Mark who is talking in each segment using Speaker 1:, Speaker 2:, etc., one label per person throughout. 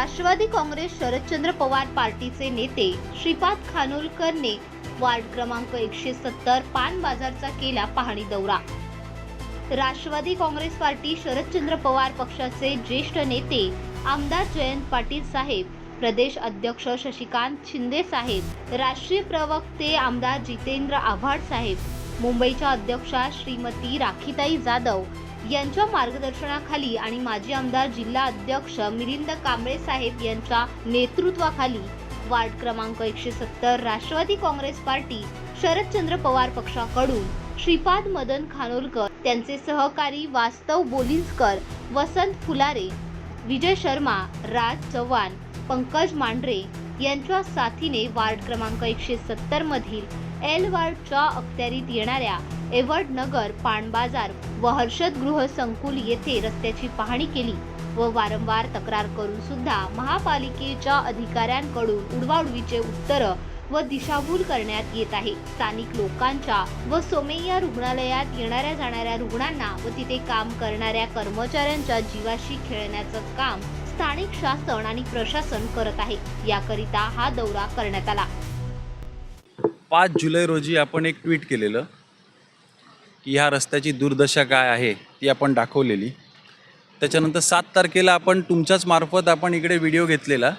Speaker 1: राष्ट्रवादी काँग्रेस शरदचंद्र पवार पार्टीचे नेते श्रीपाद खानोलकरने वार्ड क्रमांक एकशे सत्तर पान बाजारचा केला पाहणी दौरा. राष्ट्रवादी काँग्रेस पार्टी शरदचंद्र पवार पक्षाचे ज्येष्ठ नेते आमदार जयंत पाटील साहेब प्रदेश अध्यक्ष शशिकांत शिंदे साहेब राष्ट्रीय प्रवक्ते आमदार जितेंद्र आव्हाड साहेब मुंबईच्या अध्यक्षा श्रीमती राखीताई जाधव यांच्या मार्गदर्शनाखाली आणि माजी आमदार जिल्हा अध्यक्ष मिलिंद कांबळे साहेब यांच्या नेतृत्वाखाली वार्ड क्रमांक एकशे सत्तर राष्ट्रवादी काँग्रेस पार्टी शरदचंद्र पवार पक्षाकडून श्रीपाद मदन खानोलकर त्यांचे सहकारी वास्तव बोलिंजकर वसंत फुलारे विजय शर्मा राज चव्हाण पंकज मांढरे यांच्या साथीने वार्ड क्रमांक एकशे सत्तर मधील एल वार्डच्या अखत्यारीत येणाऱ्या एवर्ड नगर पाणबाजार व हर्षद गृह संकुल येथे रस्त्याची पाहणी केली व वारंवार तक्रार करून सुद्धा महापालिकेच्या अधिकाऱ्यांकडून उडवाउडवीचे उत्तर व दिशाभूल करण्यात येत आहे. स्थानिक लोकांच्या व सोमय्या रुग्णालयात येणाऱ्या जाणाऱ्या रुग्णांना व तिथे काम करणाऱ्या कर्मचाऱ्यांच्या जीवाशी खेळण्याचं काम स्थानिक शासन आणि प्रशासन करत आहे. याकरिता हा दौरा करण्यात आला.
Speaker 2: पाच जुलै रोजी आपण एक ट्विट केलेलं की ह्या रस्त्याची दुर्दशा काय आहे ती आपण दाखवलेली. त्याच्यानंतर सात तारखेला आपण तुमच्याच मार्फत आपण इकडे व्हिडिओ घेतलेला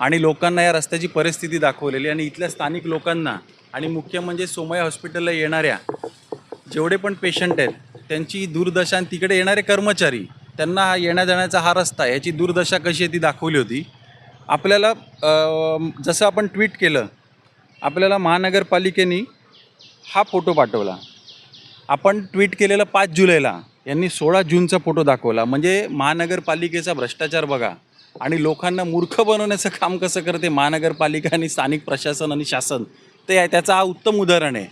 Speaker 2: आणि लोकांना या रस्त्याची परिस्थिती दाखवलेली आणि इथल्या स्थानिक लोकांना आणि मुख्य म्हणजे सोमया हॉस्पिटलला येणाऱ्या जेवढे पण पेशंट आहेत त्यांची दुर्दशा आणि तिकडे येणारे कर्मचारी त्यांना हा येण्या जाण्याचा हा रस्ता याची दुर्दशा कशी आहे ती दाखवली होती. आपल्याला जसं आपण ट्विट केलं आपल्याला महानगरपालिकेने हा फोटो पाठवला. आपण ट्विट केलेलं पाच जुलैला यांनी सोळा जूनचा फोटो दाखवला. म्हणजे महानगरपालिकेचा भ्रष्टाचार बघा आणि लोकांना मूर्ख बनवण्याचं काम कसं करते महानगरपालिका आणि स्थानिक प्रशासन आणि शासन ते आहे. त्याचं हा उत्तम उदाहरण आहे.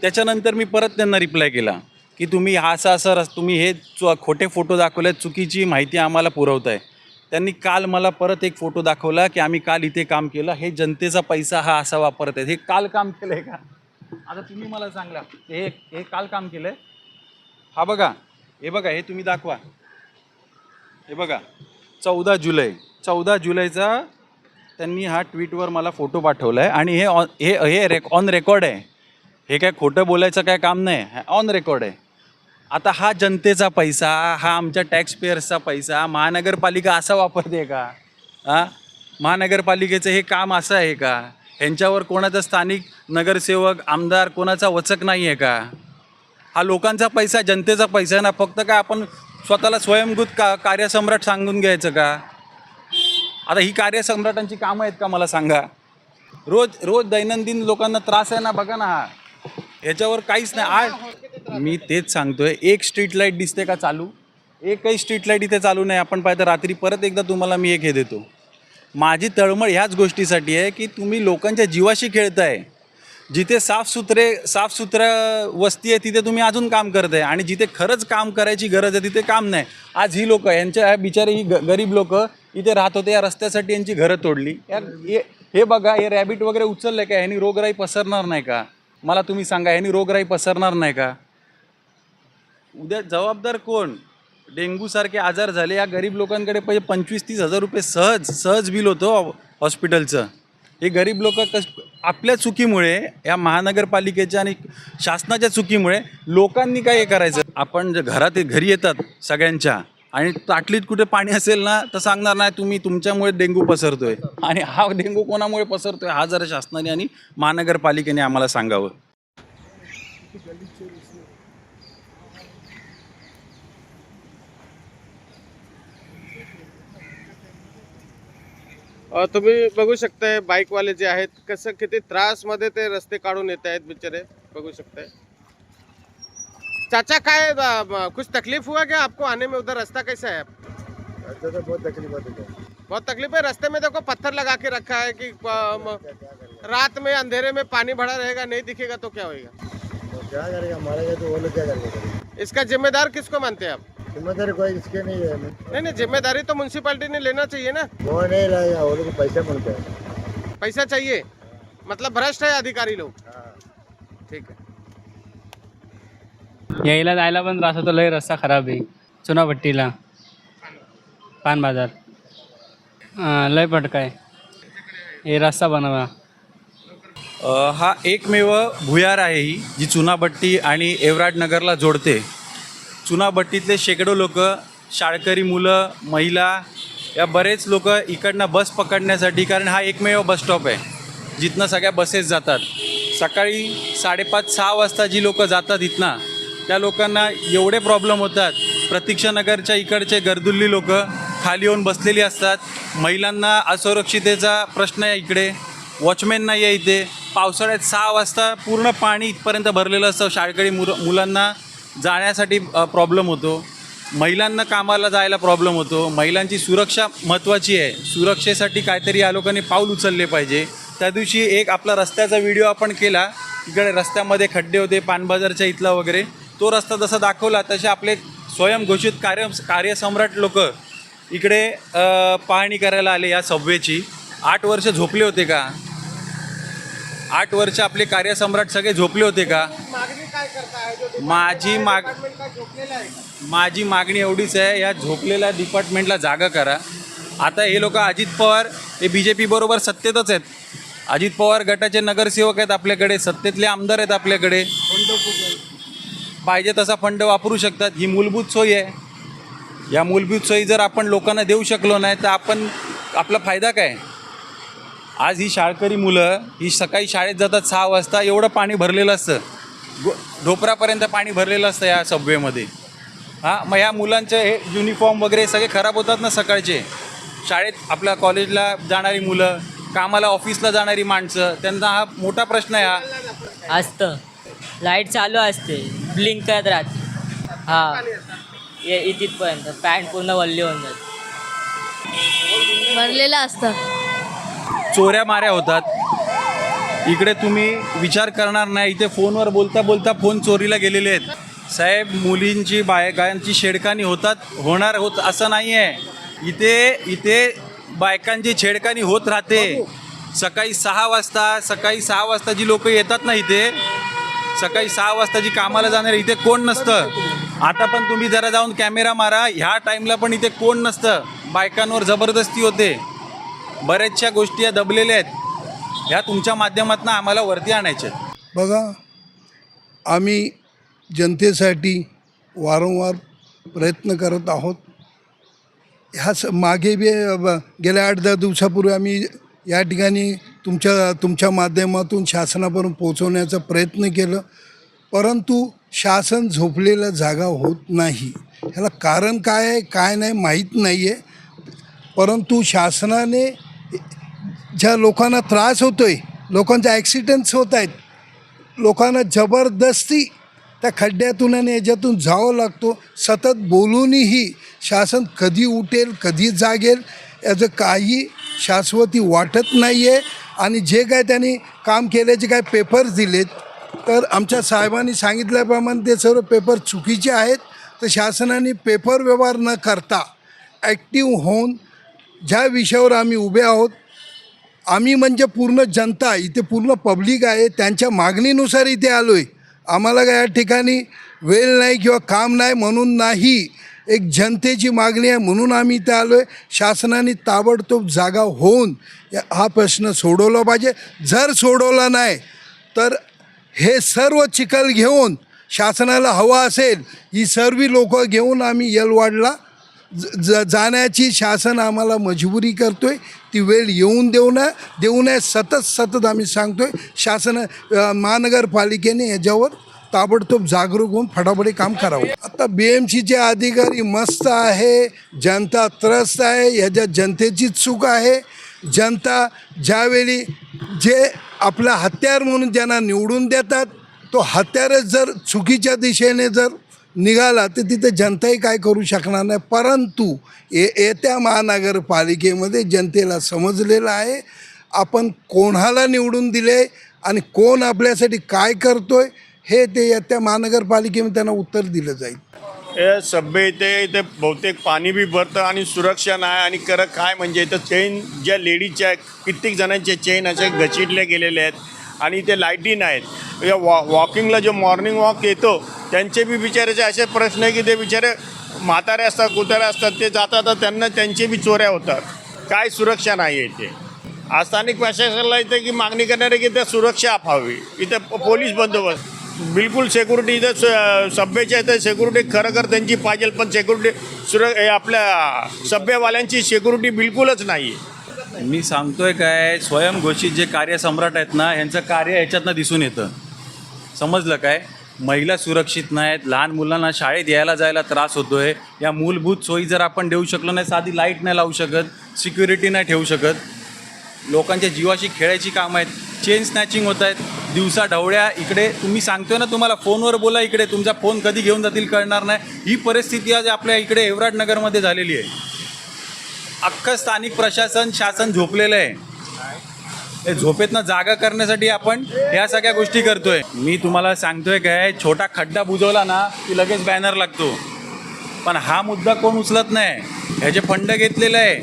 Speaker 2: त्याच्यानंतर मी परत त्यांना रिप्लाय केला. की तुम्ही हा असा असं रस तुम्ही हे चु खोटे फोटो दाखवले चुकीची माहिती आम्हाला पुरवत आहे त्यांनी काल मला परत एक फोटो दाखवला की आम्ही काल इथे काम केलं हे जनतेचा पैसा हा असा वापरत आहेत. हे काल काम केलं आहे का? आता तुम्ही मला सांगला हे हे काल काम केलं आहे हा बघा हे बघा हे तुम्ही दाखवा. हे बघा चौदा जुलै चौदा जुलैचा त्यांनी हा ट्विटवर मला फोटो पाठवला आहे आणि हे ऑन हे हे रेक ऑन रेकॉर्ड आहे. हे काय खोटं बोलायचं काय काम नाही ऑन रेकॉर्ड आहे. आता हा जनतेचा पैसा हा आमच्या टॅक्सपेअर्सचा पैसा महानगरपालिका असा वापरते का? हां महानगरपालिकेचं हे काम असं आहे का? ह्यांच्यावर कोणाचा स्थानिक नगरसेवक आमदार कोणाचा वचक नाही आहे का? हा लोकांचा पैसा जनतेचा पैसा आहे ना फक्त काय आपण स्वतःला स्वयंभूत का कार्यसम्राट सांगून घ्यायचं का? आता ही कार्यसम्राटांची कामं आहेत का मला सांगा? रोज रोज दैनंदिन लोकांना त्रास आहे ना बघा ना हा. याच्यावर काहीच नाही. आज मी तेच सांगतोय एक स्ट्रीट लाइट दिसते का चालू? एकही स्ट्रीट लाइट इथे चालू नाही. आपण पाहिजे रात्री परत एकदा तुम्हाला मी एक हे देतो. माझी तळमळ ह्याच गोष्टीसाठी आहे की तुम्ही लोकांच्या जीवाशी खेळताय. जिथे साफसुथरे साफसुथरा वस्ती आहे तिथे तुम्ही अजून काम करताय. आणि जिथे खरंच काम करायची गरज आहे तिथे काम नाही. आज ही लोक यांच्या ह्या बिचारे ही ग गरीब लोक इथे राहत होते या रस्त्यासाठी यांची घरं तोडली. या हे- हे बघा हे रॅबिट वगैरे उचललं का? ह्यानी रोगराई पसरणार नाही का? मला तुम्ही सांगा ह्यानी रोगराई पसरणार नाही का? उद्या जबाबदार कोण? डेंग्यूसारखे आजार झाले या गरीब लोकांकडे पहिले पंचवीस तीस हजार रुपये सहज सहज बिल होतं हॉस्पिटलचं. हे गरीब लोक कस आपल्या चुकीमुळे या महानगरपालिकेच्या आणि शासनाच्या चुकीमुळे लोकांनी काय हे करायचं? आपण जे घरात घरी येतात सगळ्यांच्या आणि ताटलीत कुठे पाणी असेल ना तर सांगणार नाही तुम्ही तुमच्यामुळे डेंग्यू पसरतोय. आणि हा डेंग्यू कोणामुळे पसरतोय हा जरा शासनाने आणि महानगरपालिकेने आम्हाला सांगावं.
Speaker 3: तुम्ही बघू शकताय बाईकवाले जे आहेत कसं किती त्रासमध्ये ते रस्ते काढून येत आहेत बिचारे बघू शकताय. चाचा काय ब- कुछ तकलीफ़ हुआ क्या आपको? आने में उधर रास्ता कैसा है?
Speaker 4: अच्छा तो बहुत तकलीफ़ होती है।
Speaker 3: बहुत तकलीफ़ है? रास्ते में देखो पत्थर लगा के रखा है कि रात में अंधेरे में पानी भरा रहेगा नहीं दिखेगा तो क्या होगा
Speaker 4: तो क्या करेगा? मारेगा तो वो लोग क्या करेंगे?
Speaker 3: इसका जिम्मेदार किसको मानते हैं आप?
Speaker 4: जिम्मेदारी कोई इसके नहीं है
Speaker 3: नहीं नहीं जिम्मेदारी तो म्यूनसिपालिटी ने लेना चाहिए ना.
Speaker 4: वो नहीं रहेगा वो लोग पैसा मिलता है
Speaker 3: पैसा चाहिए? मतलब भ्रष्ट है अधिकारी लोग. ठीक है.
Speaker 5: यायला जायला पण त्रास होतो लय रस्ता खराब आहे. चुनाभट्टीला. पान बाजार. हां लय पटका आहे. हे रस्ता बनवा.
Speaker 2: हा एकमेव भुयार आहे ही जी चुनाभट्टी आणि एवराड नगरला जोडते. चुनाभट्टीतले शेकडो लोक शाळकरी मुलं महिला या बरेच लोक इकडनं बस पकडण्यासाठी कारण हा एकमेव बस स्टॉप आहे जिथनं सगळ्या बसेस जातात. सकाळी साडेपाच सहा वाजता जी लोक जातात इथनं त्या लोकांना एवढे प्रॉब्लेम होतात. प्रतीक्षानगरच्या इकडचे गर्दुल्ली लोक खाली येऊन बसलेली असतात. महिलांना असुरक्षितेचा प्रश्न आहे इकडे. वॉचमॅन नाही आहे इथे. पावसाळ्यात सहा वाजता पूर्ण पाणी इथपर्यंत भरलेलं असतं. शाळकरी मुर मुलांना जाण्यासाठी प्रॉब्लेम होतो. महिलांना कामाला जायला प्रॉब्लेम होतो. महिलांची सुरक्षा महत्त्वाची आहे. सुरक्षेसाठी काहीतरी या लोकांनी पाऊल उचलले पाहिजे. त्या दिवशी एक आपला रस्त्याचा व्हिडिओ आपण केला. इकडे रस्त्यामध्ये खड्डे होते पानबाजारच्या इथला वगैरे. तो रस्ता जसा दाखवला तसे आपले स्वयंघोषित कार्य कार्यसम्राट लोक इकडे पाहणी करायला आले या सबवेची आठ वर्ष झोपले होते का? आठ वर्ष आपले कार्यसम्राट सगळे झोपले होते का? माझी माग? माझी मागणी एवढीच आहे या झोपलेल्या डिपार्टमेंटला जागा करा. आता हे लोक अजित पवार हे बी जे पी बरोबर सत्तेतच आहेत. अजित पवार गटाचे नगरसेवक आहेत आपल्याकडे सत्तेतले आमदार आहेत आपल्याकडे. पाहिजे तसा फंड वापरू शकतात. ही मूलभूत सोयी आहे. या मूलभूत सोयी जर आपण लोकांना देऊ शकलो नाही तर आपण आपला फायदा काय? आज ही शाळकरी मुलं ही सकाळी शाळेत जातात सहा वाजता एवढं पाणी भरलेलं असतं. गो ढोपरापर्यंत पाणी भरलेलं असतं या सबवेमध्ये हां मग ह्या मुलांचे हे युनिफॉर्म वगैरे सगळे खराब होतात ना सकाळचे. शाळेत आपल्या कॉलेजला जाणारी मुलं कामाला ऑफिसला जाणारी माणसं त्यांना हा मोठा प्रश्न आहे हा.
Speaker 6: असतं. लाइट चालू असते ब्लिंक करत राहते. हा ये इथपर्यंत पॅन्ट पूर्ण वल्ली होऊन जाते.
Speaker 7: भरलेलं असतं.
Speaker 2: चोऱ्या माऱ्या होतात. इकडे तुम्ही विचार करणार नाही. इथे फोनवर बोलता बोलता फोन चोरीला गेलेले आहेत. साहेब मुलींची बायकांची छेडखानी होतात होणार होत असं नाही आहे इथे इथे बायकांची छेडकानी होत राहते. सकाळी सहा वाजता सकाळी सहा वाजता जी लोक येतात ना इथे सकाळी सहा वाजता जी कामाला जाणार इथे कोण नसतं? आता पण तुम्ही जरा जाऊन कॅमेरा मारा. ह्या टाईमला पण इथे कोण नसतं? बायकांवर जबरदस्ती होते. बऱ्याचशा गोष्टी या दबलेल्या आहेत. ह्या तुमच्या माध्यमातून आम्हाला वरती आणायच्या
Speaker 8: बघा आम्ही जनतेसाठी वारंवार प्रयत्न करत आहोत. ह्या स मागे बी गेल्या आठ दहा दिवसापूर्वी आम्ही या ठिकाणी तुमच्या तुमच्या माध्यमातून शासनापर्यंत पोहोचवण्याचा प्रयत्न केलं. परंतु शासन झोपलेला जागा होत नाही. ह्याला कारण काय आहे काय नाही माहीत नाही आहे परंतु शासनाने ज्या लोकांना त्रास होतो आहे लोकांचे ॲक्सिडेंट्स होत आहेत लोकांना जबरदस्ती त्या खड्ड्यातून आणि याच्यातून जावं लागतो. सतत बोलूनही शासन कधी उठेल कधी जागेल याचं काही शाश्वती वाटत नाही आहे आणि जे काय त्यांनी काम केल्याचे काय पेपर्स दिलेत तर आमच्या साहेबांनी सांगितल्याप्रमाणे ते सर्व पेपर चुकीचे आहेत. तर शासनाने पेपर व्यवहार न करता ॲक्टिव्ह होऊन ज्या विषयावर आम्ही उभे आहोत आम्ही म्हणजे पूर्ण जनता इथे पूर्ण पब्लिक आहे त्यांच्या मागणीनुसार इथे आलो आहे आम्हाला काय या ठिकाणी वेळ नाही किंवा काम नाही म्हणून नाही. एक जनतेची मागणी आहे म्हणून आम्ही इथे आलो आहे शासनाने ताबडतोब जागा होऊन या- हा प्रश्न सोडवला पाहिजे. जर सोडवला नाही तर हे सर्व चिखल घेऊन शासनाला हवा असेल ही सर्व लोकं घेऊन आम्ही यलवाडला ज ज- जाण्याची शासन आम्हाला मजबुरी करतो आहे ती वेळ येऊन देऊ नये. देऊ नये सतत सतत आम्ही सांगतो आहे शासन महानगरपालिकेने याच्यावर ताबडतोब जागरूक होऊन फटाफटी काम करावं. आता बी एम सीचे अधिकारी मस्त आहे जनता त्रस्त आहे ह्याच्यात जनतेची चूक आहे. जनता ज्यावेळी जे आपला हत्यार म्हणून ज्यांना निवडून देतात तो हत्यारच जर चुकीच्या दिशेने जर निघाला तर तिथे जनताही काय करू शकणार नाही. परंतु ये येत्या महानगरपालिकेमध्ये जनतेला समजलेलं आहे आपण कोणाला निवडून दिले आणि कोण आपल्यासाठी काय करतोय हे ते येत्या महानगरपालिकेमध्ये त्यांना उत्तर दिलं जाईल.
Speaker 9: हे सभ्य इथे इथे बहुतेक पाणी बी भरतं आणि सुरक्षा नाही आणि करं काय म्हणजे इथं चेन ज्या लेडीजच्या कित्येक जणांच्या चेन असे गचिडले गेलेल्या आहेत. आणि इथे लाईटी नाहीत. या वॉ वॉकिंगला जो मॉर्निंग वॉक येतो त्यांचे बी बिचाराचे असे प्रश्न आहे की ते बिचारे म्हातारे असतात कुतारे असतात ते जातात तर त्यांना त्यांचे बी चोऱ्या होतात. काय सुरक्षा नाही आहे इथे. आज स्थानिक प्रशासनाला इथे की मागणी करणारे की इथे सुरक्षा अफावी इथे पोलीस बंदोबस्त. बिलकुल सेक्युरिटी इथं स- सभ्यच्या इथे सेक्युरिटी खरं खर त्यांची पाहिजे पण सेक्युरिटी सुर आपल्या सभ्यवाल्यांची सेक्युरिटी बिलकुलच नाही आहे
Speaker 2: मी सांगतोय काय स्वयंघोषित जे कार्यसम्राट आहेत ना यांचं कार्य ह्याच्यातनं दिसून येतं. समजलं काय? महिला सुरक्षित नाहीत लहान मुलांना शाळेत यायला जायला त्रास होतोय. या मूलभूत सोयी जर आपण देऊ शकलो नाही साधी लाइट नाही लावू शकत सिक्युरिटी नाही ठेवू शकत. लोकांच्या जीवाशी खेळायची कामं आहेत चेन स्नॅचिंग होत आहेत. दिवसा ढवळ्या इकडे तुम्ही सांगतोय ना तुम्हाला फोनवर बोला इकडे तुमचा फोन कधी घेऊन जातील कळणार नाही. ही परिस्थिती आज आपल्या इकडे एवराटनगरमध्ये झालेली आहे. अख्खं स्थानिक प्रशासन शासन झोपलेलं आहे. हे झोपेतनं जागा करण्यासाठी आपण ह्या सगळ्या गोष्टी करतोय. मी तुम्हाला सांगतोय काय छोटा खड्डा बुजवला ना की लगेच बॅनर लागतो. पण हा मुद्दा कोण उचलत नाही? ह्याचे फंड घेतलेलं आहे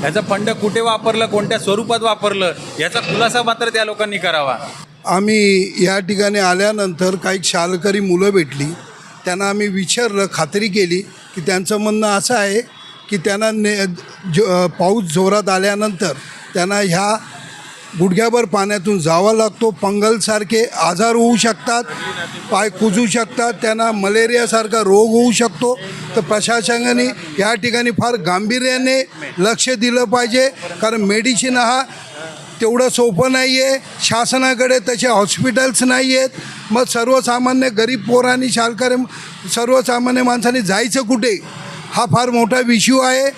Speaker 2: ह्याचं फंड कुठे वापरलं कोणत्या स्वरूपात वापरलं याचा खुलासा मात्र त्या लोकांनी करावा.
Speaker 8: आम्ही या ठिकाणी आल्यानंतर काही शालकरी मुलं भेटली. त्यांना आम्ही विचारलं खात्री केली की त्यांचं म्हणणं असं आहे की त्यांना ने जो पाऊस जोरात आल्यानंतर त्यांना ह्या गुडघ्याभर पाण्यातून जावा लागतो. पंगलसारखे आजार होऊ शकतात पाय कुजू शकतात त्यांना मलेरियासारखा रोग होऊ शकतो. तर प्रशासनाने या ठिकाणी फार गांभीर्याने लक्ष दिलं पाहिजे. कारण मेडिसिन हा तेवढं सोपं नाही आहे शासनाकडे तसे हॉस्पिटल्स नाही आहेत मग सर्वसामान्य गरीब पोरांनी शालकरी सर्वसामान्य माणसाने जायचं कुठे? हा फार मोठा विषय आहे.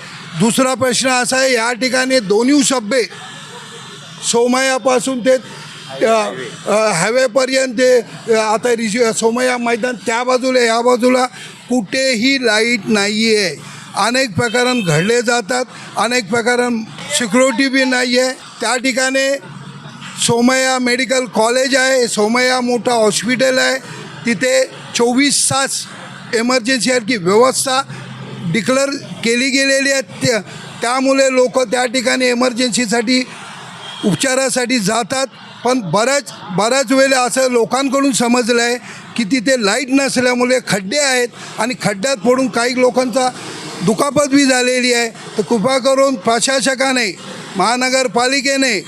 Speaker 8: दुसरा प्रश्न असा आहे या ठिकाणी दोन्ही सभ्ये सोमयापासून ते हवेपर्यंत ते आता रिज सोमया मैदान त्या बाजूला या बाजूला कुठेही लाइट नाही आहे अनेक प्रकरण घडले जातात अनेक प्रकरण सिक्युरिटी बी नाही आहे त्या ठिकाणी सोमया मेडिकल कॉलेज आहे सोमया मोठा हॉस्पिटल आहे. तिथे चोवीस तास एमर्जन्सीसारखी व्यवस्था डिक्लेअर केली गेलेली आहे त्या त्यामुळे लोक त्या ठिकाणी एमर्जन्सीसाठी उपचारासाठी जातात. पण बऱ्याच बऱ्याच वेळेला असं लोकांकडून समजलं आहे की तिथे लाइट नसल्यामुळे खड्डे आहेत आणि खड्ड्यात पडून काही लोकांचा दुखापत बी झालेली आहे. तर कृपा करून प्रशासकाने महानगरपालिकेने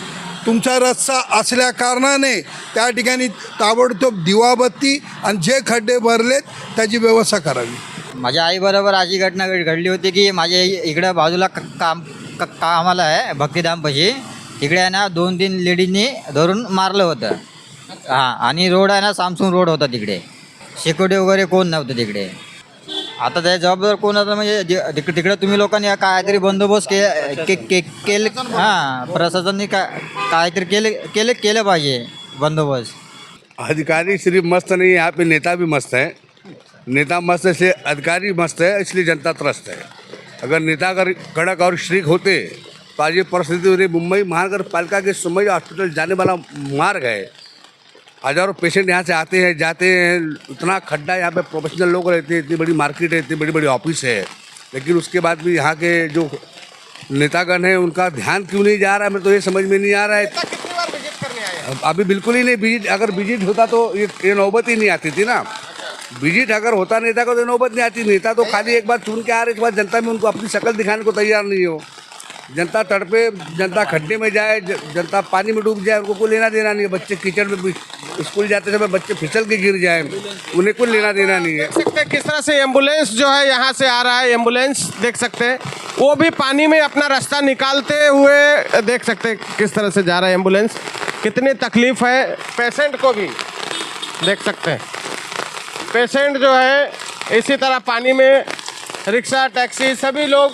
Speaker 8: तुमचा रस्ता असल्या कारणाने त्या ठिकाणी ताबडतोब दिवाबत्ती आणि जे खड्डे भरलेत त्याची व्यवस्था करावी.
Speaker 7: माझ्या आईबरोबर अशी घटना घड- घडली होती की माझ्या इकडं बाजूला क- काम क- कामाला आहे भक्तिधामपाशी. तिकडे आहे ना दोन तीन लेडीजनी धरून मारलं होतं. हां आणि रोड आहे ना सामसून रोड होता तिकडे. सिक्युरिटी वगैरे कोण नव्हतं तिकडे. आता त्या जबाबदार कोण होतं म्हणजे जे- तिक- तिकडे तुम्ही लोकांनी काहीतरी बंदोबस्त के के के केले हां प्रशासनाने का काहीतरी केले केले केलं पाहिजे बंदोबस्त.
Speaker 10: अधिकारी श्री मस्त नहीं है यहाँ पे नेता भी मस्त है. नेता मस्त है इसलिए अधिकारी मस्त है इसलिए जनता त्रस्त है। अगर नेता अगर कड़क और श्रीक होते तो आज ये परिस्थिति हो रही मुंबई महानगर पालिका के सुमई हॉस्पिटल जाने वाला मार्ग है। हज़ारों पेशेंट यहाँ से आते हैं जाते हैं इतना खड्डा यहाँ पे प्रोफेशनल लोग रहते हैं इतनी बड़ी मार्केट है इतनी बड़ी बड़ी ऑफ़िस है। लेकिन उसके बाद भी यहाँ के जो नेतागण हैं उनका ध्यान क्यों नहीं जा रहा है? मेरे तो ये समझ में नहीं आ रहा है। अभी बिल्कुल ही नहीं विज़िट अगर विज़िट होता तो ये ये नौबत ही नहीं आती थी ना। विज़िट अगर होता नेता को तो नौबत नहीं आती। नेता तो खाली एक बार चुन के आ रहे इसके बाद जनता में उनको अपनी शक्ल दिखाने को तैयार नहीं हो। जनता तड़पे, जनता खड्डे में जाए जनता पानी में डूब जाए, उनको कोई लेना देना नहीं है। बच्चे कीचड़ में स्कूल जाते समय बच्चे फिसल के गिर जाए, उन्हें कोई लेना देना नहीं है।
Speaker 3: देख सकते किस तरह से एंबुलेंस जो है यहाँ से आ रहा है, एंबुलेंस देख सकते हैं। वो भी पानी में अपना रास्ता निकालते हुए देख सकते हैं किस तरह से जा रहा है एंबुलेंस। कितनी तकलीफ़ है पेशेंट को भी देख सकते हैं। पेशेंट जो है इसी तरह पानी में रिक्शा टैक्सी सभी लोग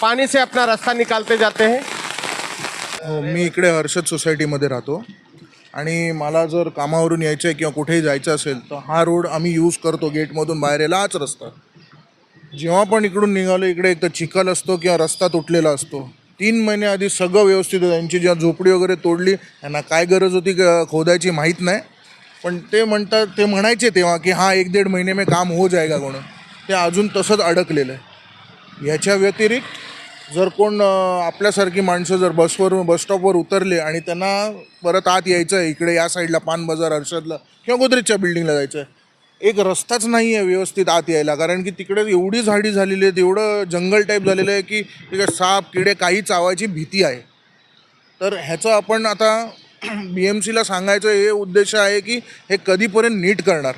Speaker 3: पानी से अपना रास्ता निकालते जाते हैं।
Speaker 11: हो, मी इकडे हर्षद सोसायटीमध्ये राहतो. आणि मला जर कामावरून यायचं आहे किंवा कुठेही जायचं असेल तर हा रोड आम्ही यूज करतो गेटमधून बाहेर. यायला हाच रस्ता. जेव्हा पण इकडून निघालो इकडे एक तर चिखल असतो किंवा रस्ता तुटलेला असतो. तीन महिने आधी सगळं व्यवस्थित होतं. त्यांची जेव्हा झोपडी वगैरे तोडली यांना काय गरज होती क- खोदायची माहीत नाही. पण ते म्हणतात ते म्हणायचे तेव्हा की हा एक दीड महिने में काम हो जाएगा म्हणून. ते अजून तसंच अडकलेलं आहे. ह्याच्या व्यतिरिक्त जर कोण आपल्यासारखी माणसं जर बसवर बसस्टॉपवर उतरले आणि त्यांना परत आत यायचं आहे इकडे या साईडला पान बाजार हर्षदला किंवा गोदरेजच्या बिल्डिंगला जायचं आहे एक रस्ताच नाही आहे व्यवस्थित आत यायला. कारण की तिकडे एवढी झाडी झालेली आहेत एवढं जंगल टाईप झालेलं आहे की तिकडे साप किडे काही चावायची भीती आहे. तर ह्याचं आपण आता बी एम सीला सांगायचं हे उद्देश आहे की हे कधीपर्यंत नीट करणार.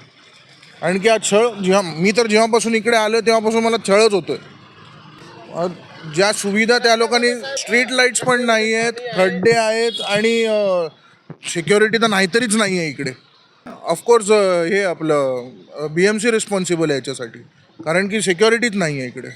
Speaker 11: कारण की हा छळ जेव्हा मी तर जेव्हापासून इकडे आलो तेव्हापासून मला छळच होतो आहे ज्या सुविधा त्या लोकांनी स्ट्रीट लाईट्स पण नाही आहेत खड्डे आहेत आणि सिक्युरिटी तर नाहीतरीच नाही आहे इकडे ऑफकोर्स हे आपलं बी एम सी रिस्पॉन्सिबल आहे याच्यासाठी. कारण की सिक्युरिटीच नाही आहे इकडे.